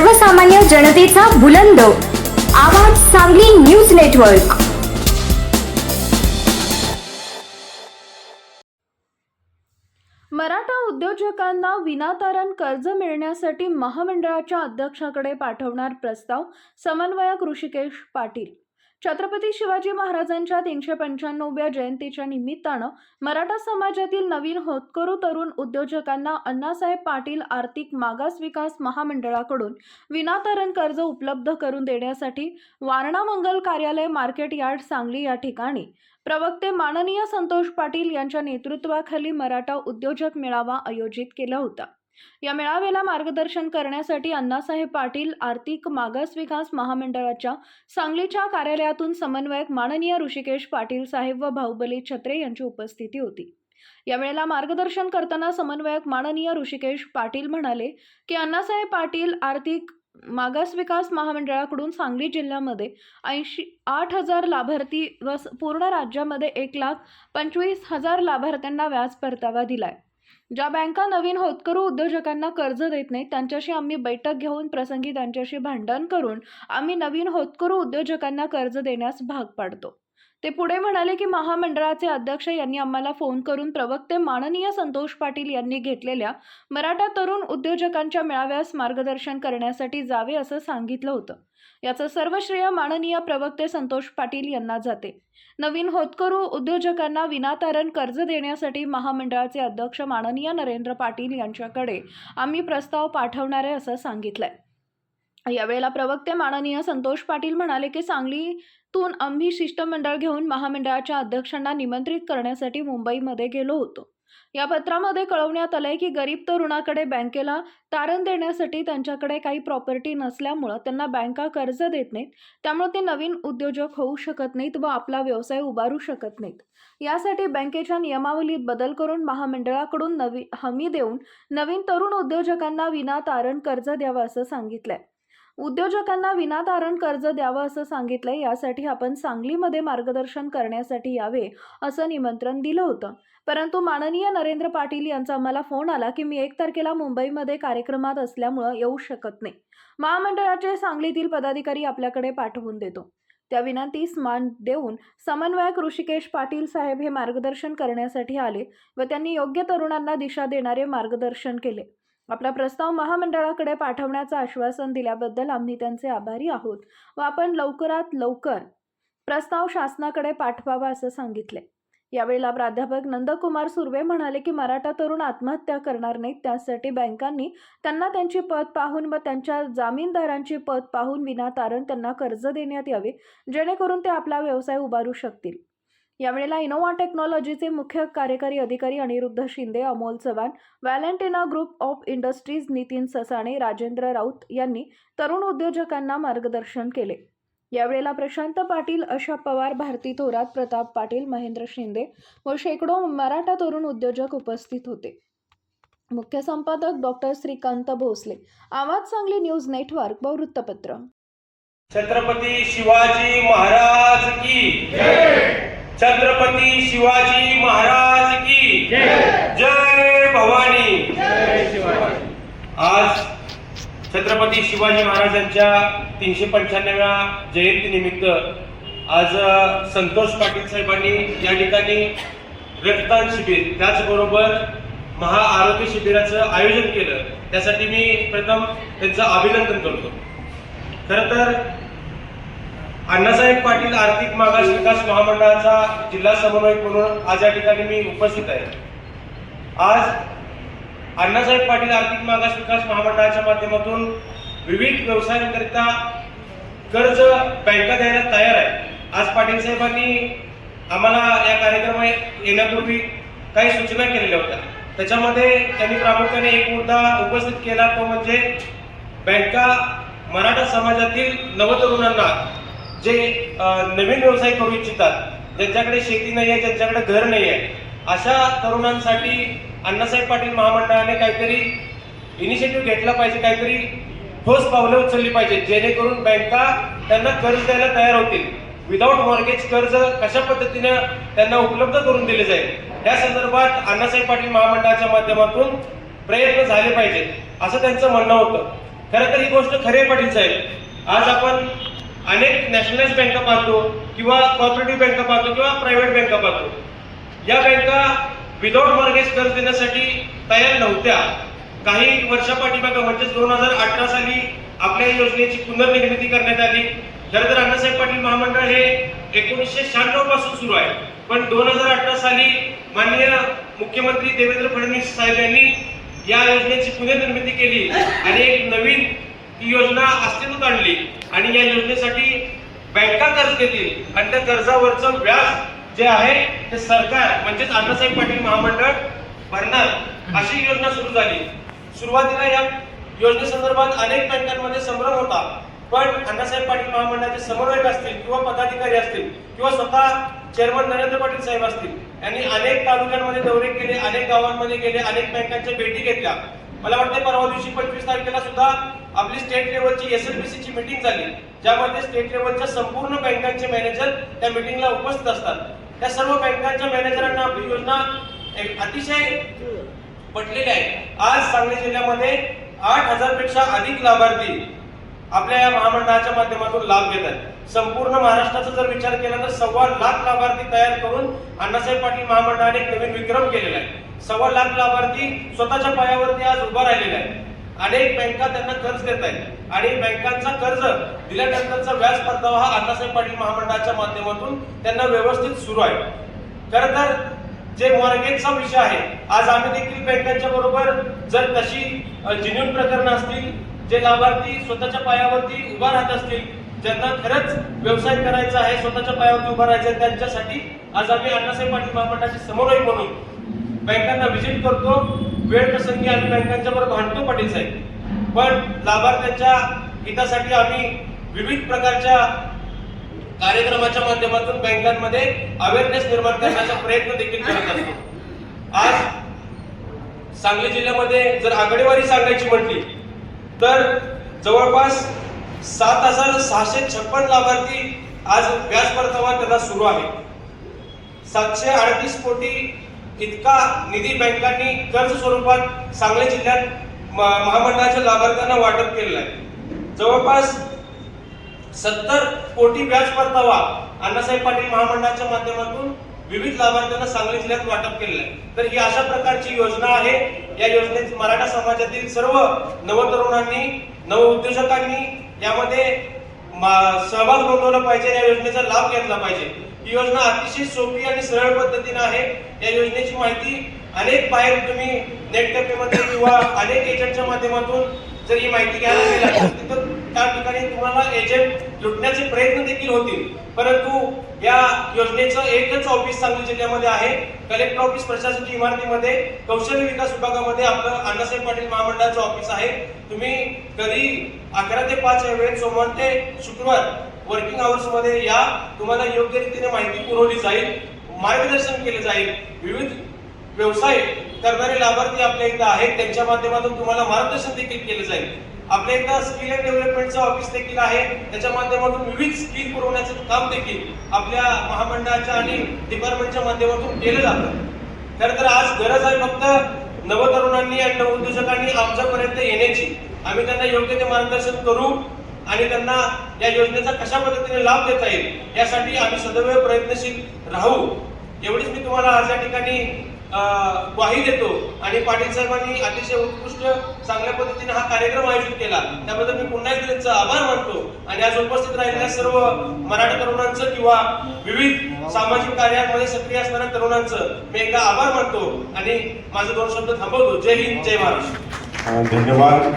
सर्वसामान्य जनतेचा बुलंद. आवाज सांगली न्यूज नेटवर्क. मराठा उद्योजकांना विनातारण कर्ज मिळण्यासाठी महामंडळाच्या अध्यक्षाकडे पाठवणार प्रस्ताव समन्वयक ऋषिकेश पाटील. छत्रपती शिवाजी महाराजांच्या तीनशे पंच्याण्णव्या जयंतीच्या निमित्तानं मराठा समाजातील नवीन होतकरू तरुण उद्योजकांना अण्णासाहेब पाटील आर्थिक मागास विकास महामंडळाकडून विनातारण कर्ज उपलब्ध करून देण्यासाठी वारणा मंगल कार्यालय मार्केट यार्ड सांगली या ठिकाणी. प्रवक्ते माननीय संतोष पाटील यांच्या नेतृत्वाखाली मराठा उद्योजक मेळावा आयोजित केला होता. या मेळाव्याला मार्गदर्शन करण्यासाठी अण्णासाहेब पाटील आर्थिक मागास विकास महामंडळाच्या सांगलीच्या कार्यालयातून समन्वयक माननीय ऋषिकेश पाटील साहेब व बाहुबली छत्रे यांची उपस्थिती होती. यावेळेला मार्गदर्शन करताना समन्वयक माननीय ऋषिकेश पाटील म्हणाले की अण्णासाहेब पाटील आर्थिक मागास विकास महामंडळाकडून सांगली जिल्ह्यामध्ये ऐंशी आठ हजार लाभार्थी व पूर्ण राज्यामध्ये एक लाख पंचवीस हजार लाभार्थ्यांना व्याज परतावा दिलाय. ज्या बँका नवीन होतकरू उद्योजकांना कर्ज देत नाहीत त्यांच्याशी आम्ही बैठक घेऊन प्रसंगी त्यांच्याशी भांडण करून आम्ही नवीन होतकरू उद्योजकांना कर्ज देण्यास भाग पाडतो. ते पुढे म्हणाले की महामंडळाचे अध्यक्ष यांनी आम्हाला फोन करून प्रवक्ते माननीय संतोष पाटील यांनी घेतलेल्या मराठा तरुण उद्योजकांच्या मेळाव्यास मार्गदर्शन करण्यासाठी जावे असं सांगितलं होतं. याचं सर्व श्रेय माननीय प्रवक्ते संतोष पाटील यांना जाते. नवीन होतकरू उद्योजकांना विनातारण कर्ज देण्यासाठी महामंडळाचे अध्यक्ष माननीय नरेंद्र पाटील यांच्याकडे आम्ही प्रस्ताव पाठवणार आहे असं सांगितलंय. यावेळेला प्रवक्ते माननीय संतोष पाटील म्हणाले की सांगली तून आम्ही शिष्टमंडळ घेऊन महामंडळाच्या अध्यक्षांना निमंत्रित करण्यासाठी मुंबईमध्ये गेलो होतो. या पत्रामध्ये कळवण्यात आलंय की गरीब तरुणाकडे बँकेला तारण देण्यासाठी त्यांच्याकडे काही प्रॉपर्टी नसल्यामुळं त्यांना बँका कर्ज देत नाहीत. त्यामुळे ते नवीन उद्योजक होऊ शकत नाहीत व आपला व्यवसाय उभारू शकत नाहीत. यासाठी बँकेच्या नियमावलीत बदल करून महामंडळाकडून नवी हमी देऊन नवीन तरुण उद्योजकांना विना तारण कर्ज द्यावं असं सांगितलंय. उद्योजकांना विनातारण कर्ज द्यावं असं सांगितलंय यासाठी आपण सांगलीमध्ये मार्गदर्शन करण्यासाठी यावे असं निमंत्रण दिलं होतं. परंतु माननीय नरेंद्र पाटील यांचा मला फोन आला की मी एक तारखेला मुंबईमध्ये कार्यक्रमात असल्यामुळं येऊ शकत नाही. महामंडळाचे सांगलीतील पदाधिकारी आपल्याकडे पाठवून देतो. त्या विनंतीस मान देऊन समन्वयक ऋषिकेश पाटील साहेब हे मार्गदर्शन करण्यासाठी आले व त्यांनी योग्य तरुणांना दिशा देणारे मार्गदर्शन केले. आपला प्रस्ताव महामंडळाकडे पाठवण्याचं आश्वासन दिल्याबद्दल आम्ही त्यांचे आभारी आहोत व आपण लवकरात लवकर प्रस्ताव शासनाकडे पाठवावा असं सांगितले यावेळेला प्राध्यापक नंदकुमार सुर्वे म्हणाले की मराठा तरुण आत्महत्या करणार नाहीत त्यासाठी बँकांनी त्यांना त्यांची पद पाहून व त्यांच्या जामीनदारांची पद पाहून विनातारण त्यांना कर्ज देण्यात यावे जेणेकरून ते आपला व्यवसाय उभारू शकतील. यावेळेला इनोवा टेक्नॉलॉजीचे मुख्य कार्यकारी अधिकारी Aniruddha Shinde Amol Chavan Valentina group of industries Nitin Sasane Rajendra Raut यांनी तरुण उद्योजकांना मार्गदर्शन केले. यावेळेला प्रशांत पाटील अशा पवार भारती थोरात प्रताप पाटील महेंद्र शिंदे व शेकडो मराठा तरुण उद्योजक उपस्थित होते. मुख्य संपादक डॉक्टर श्रीकांत भोसले आवाज सांगली न्यूज नेटवर्क व वृत्तपत्र. छत्रपती शिवाजी महाराज की छत्रपती शिवाजी महाराज की जय. भवानी. आज छत्रपती शिवाजी महाराजांच्या तीनशे पंच्याण्णव्या जयंती निमित्त आज संतोष पाटील साहेबांनी या ठिकाणी रक्तदान शिबिर त्याचबरोबर महा आरोग्य शिबिराचं आयोजन केलं. त्यासाठी मी प्रथम त्यांचं अभिनंदन करतो. खरं तर अण्णासाहेब पाटील आर्थिक मागास विकास महामंडळाचा जिल्हा समन्वयक म्हणून आज या ठिकाणी मी उपस्थित आहे. आज अण्णासाहेब पाटील आर्थिक मागास विकास महामंडळाच्या माध्यमातून विविध व्यवसायांकरिता कर्ज बँका द्यायला तयार आहे. आज पाटील साहेबांनी आम्हाला या कार्यक्रमात येण्यापूर्वी काही सूचना केलेल्या होत्या. त्याच्यामध्ये त्यांनी प्रामुख्याने एक मुद्दा उपस्थित केला तो म्हणजे बँका मराठा समाजातील नवतरुणांना जे नवीन व्यवसाय करू इच्छितात ज्यांच्याकडे शेती नाही आहे ज्यांच्याकडे घर नाही आहे अशा तरुणांसाठी अण्णासाहेब पाटील महामंडळाने काहीतरी इनिशिएटिव्ह घेतला पाहिजे काहीतरी ठोस पावलं उचलली पाहिजेत जेणेकरून बँका त्यांना कर्ज द्यायला तयार होतील. विदाऊट मॉर्गेज कर्ज कशा पद्धतीनं त्यांना उपलब्ध करून दिले जाईल? या संदर्भात अण्णासाहेब पाटील महामंडळाच्या माध्यमातून प्रयत्न झाले पाहिजेत असं त्यांचं म्हणणं होतं. खरं तर ही गोष्ट खरे पाटील साहेब. आज आपण अनेक नॅशनलाइज बँका पाहतो किंवा कॉपरेटिव्ह बँका पाहतो किंवा प्रायव्हेट बँका पाहतो. या बँका विदाउट मॉर्गेज कर्ज देण्यासाठी तयार नव्हत्या. काही वर्षापाठीमागं म्हणजेच दोन हजार अठरा साली आपल्या योजनेची पुनर्निर्मिती करण्यात आली. खरं तर अण्णासाहेब पाटील महामंडळ हे एकोणीसशे शहाण्णवपासून सुरू आहे. पण दोन हजार अठरा साली माननीय मुख्यमंत्री देवेंद्र फडणवीस साहेब यांनी या योजनेची पुनर्निर्मिती केली आणि एक नवीन योजना अस्तित्वात आणली. आणि या योजनेसाठी बँका कर्ज देतील आणि त्या कर्जावरचं व्याज जे आहे ते सरकार म्हणजेच अण्णासाहेब पाटील महामंडळ भरणार. अशी योजना सुरू झाली. सुरुवातीला या योजनेसंदर्भात अनेक बँकांमध्ये संभ्रम होता. पण अण्णासाहेब पाटील महामंडळाचे समन्वयक असतील किंवा पदाधिकारी असतील किंवा स्वतः चेअरमन नरेंद्र पाटील साहेब असतील यांनी अनेक तालुक्यांमध्ये दौरे केले अनेक गावांमध्ये गेले अनेक बँकांच्या भेटी घेतल्या. मला वाटते परवा दिवशी पंचवीस तारखेला सुद्धा आपली स्टेट लेवलची एस एल ची मीटिंग झाली. ज्यामध्ये स्टेट लेवलच्या संपूर्ण बँकांचे मॅनेजर त्या मिटिंगला उपस्थित असतात. त्या सर्व बँकांच्या मॅनेजरांना आपली योजना एक अतिशय पटलेली आहे. आज सांगली जिल्ह्यामध्ये आठ हजारपेक्षा अधिक लाभार्थी आपल्या या महामंडळाच्या माध्यमातून लाभ घेत आहेत. संपूर्ण महाराष्ट्राचा जर विचार केला तर सव्वा लाख लाभार्थी तयार करून अण्णासाहेब पाटील महामंडळाने नवीन विक्रम केलेला आहे. सव्वा लाख लाभार्थी स्वतःच्या पायावरती आज उभा राहिलेला आहे अनेक बँका त्यांना कर्ज देत आहेत. आणि बँकांचा कर्ज दिल्यानंतरचा व्याज परतावा हा अण्णासाहेब पाटील महामंडळाच्या माध्यमातून त्यांना व्यवस्थित सुरू आहे. खर तर जे मॉर्गेजचा विषय आहे आज आम्ही देखील बँकांच्या बरोबर जर तशी जिन्यून प्रकरणं असतील जे लाभार्थी स्वतःच्या पायावरती उभा राहत असतील ज्यांना खरंच व्यवसाय करायचा आहे स्वतःच्या पायावरती उभा राहायचं आहे त्यांच्यासाठी आज आम्ही अण्णासाहेब पाटील महामंडळाचे समन्वय म्हणून बँकांना व्हिजिट करतो. वेळ प्रसंगी आम्ही बँकांच्या बरोबर भांडतो पाटील साहेब. पण लाभार्थ्यांच्या हितासाठी आम्ही विविध प्रकारच्या कार्यक्रमाच्या माध्यमातून बँकांमध्ये अवेअरनेस निर्माण करण्याचा प्रयत्न देखील करत असतो. आज सांगली जिल्ह्यामध्ये जर आकडेवारी सांगायची म्हटली तर जवळपास सात हजार सहाशे छप्पन लाभार्थी आज व्याज परतावा त्यांना सुरू आहे. सातशे अडतीस कोटी इतका निधी बँकांनी कर्ज स्वरूपात सांगली जिल्ह्यात म- महामंडळाच्या लाभार्थ्यांना वाटप केलेला आहे. जवळपास सत्तर कोटी व्याज परतावा अण्णासाहेब पाटील महामंडळाच्या माध्यमातून विविध लाभार्थ्यांना सांगली जिल्ह्यात वाटप केलेलं आहे. तर ही अशा प्रकारची योजना आहे. या योजनेत मराठा समाजातील सर्व नवतरुणांनी नवउद्योजकांनी यामध्ये मा- सहभाग नोंदवला पाहिजे या योजनेचा लाभ घेतला पाहिजे. ही योजना अतिशय सोपी आणि सरळ पद्धतीने आहे. या योजनेची माहिती अनेक बाहेर तुम्ही नेट कॅफेमध्ये किंवा अनेक एजंटच्या माध्यमातून जर ही माहिती घ्यायला गेला तर त्या ठिकाणी तुम्हाला एजंट लुटण्याचे प्रयत्न देखील होतील. परंतु या योजनेचं एकच ऑफिस सांगली जिल्ह्यामध्ये आहे. कलेक्टर ऑफिस प्रशासकीय इमारतीमध्ये कौशल्य विकास विभागामध्ये आपलं अण्णासाहेब पाटील महामंडळाचं ऑफिस आहे. तुम्ही कधी अकरा ते पाच या वेळेत सोमवार ते शुक्रवार वर्किंग आवर्समध्ये या तुम्हाला योग्य रीतीने माहिती पुरवली जाईल मार्गदर्शन केले जाईल. विविध व्यवसाय करणारे लाभार्थी आपल्या इथं आहेत त्यांच्या माध्यमातून तुम्हाला मार्गदर्शन देखील केलं जाईल. आपल्या इथं स्किल अँड डेव्हलपमेंटचं ऑफिस देखील आहे त्याच्या माध्यमातून विविध स्किल पुरवण्याचं काम देखील आपल्या महामंडळाच्या आणि डिपार्टमेंटच्या माध्यमातून केलं जातं. खरं तर आज गरज आहे फक्त नवतरुणांनी आणि नवउद्योजकांनी आमच्यापर्यंत येण्याची. आम्ही त्यांना योग्य ते मार्गदर्शन करू आणि त्यांना या योजनेचा कशा पद्धतीने लाभ देता येईल यासाठी आम्ही सदैव प्रयत्नशील राहू. एवढीच मी तुम्हाला आज या ठिकाणी ग्वाही देतो. आणि पाटील साहेबांनी अतिशय उत्कृष्ट चांगल्या पद्धतीने हा कार्यक्रम आयोजित केला. त्याबद्दल मी पुन्हा एकदा त्यांचा आभार मानतो. आणि आज उपस्थित राहिलेल्या सर्व मराठा तरुणांचं किंवा विविध सामाजिक कार्यांमध्ये सक्रिय असणाऱ्या तरुणांचं मी एकदा आभार मानतो. आणि माझे दोन शब्द थांबवतो. जय हिंद जय महाराष्ट्र. धन्यवाद.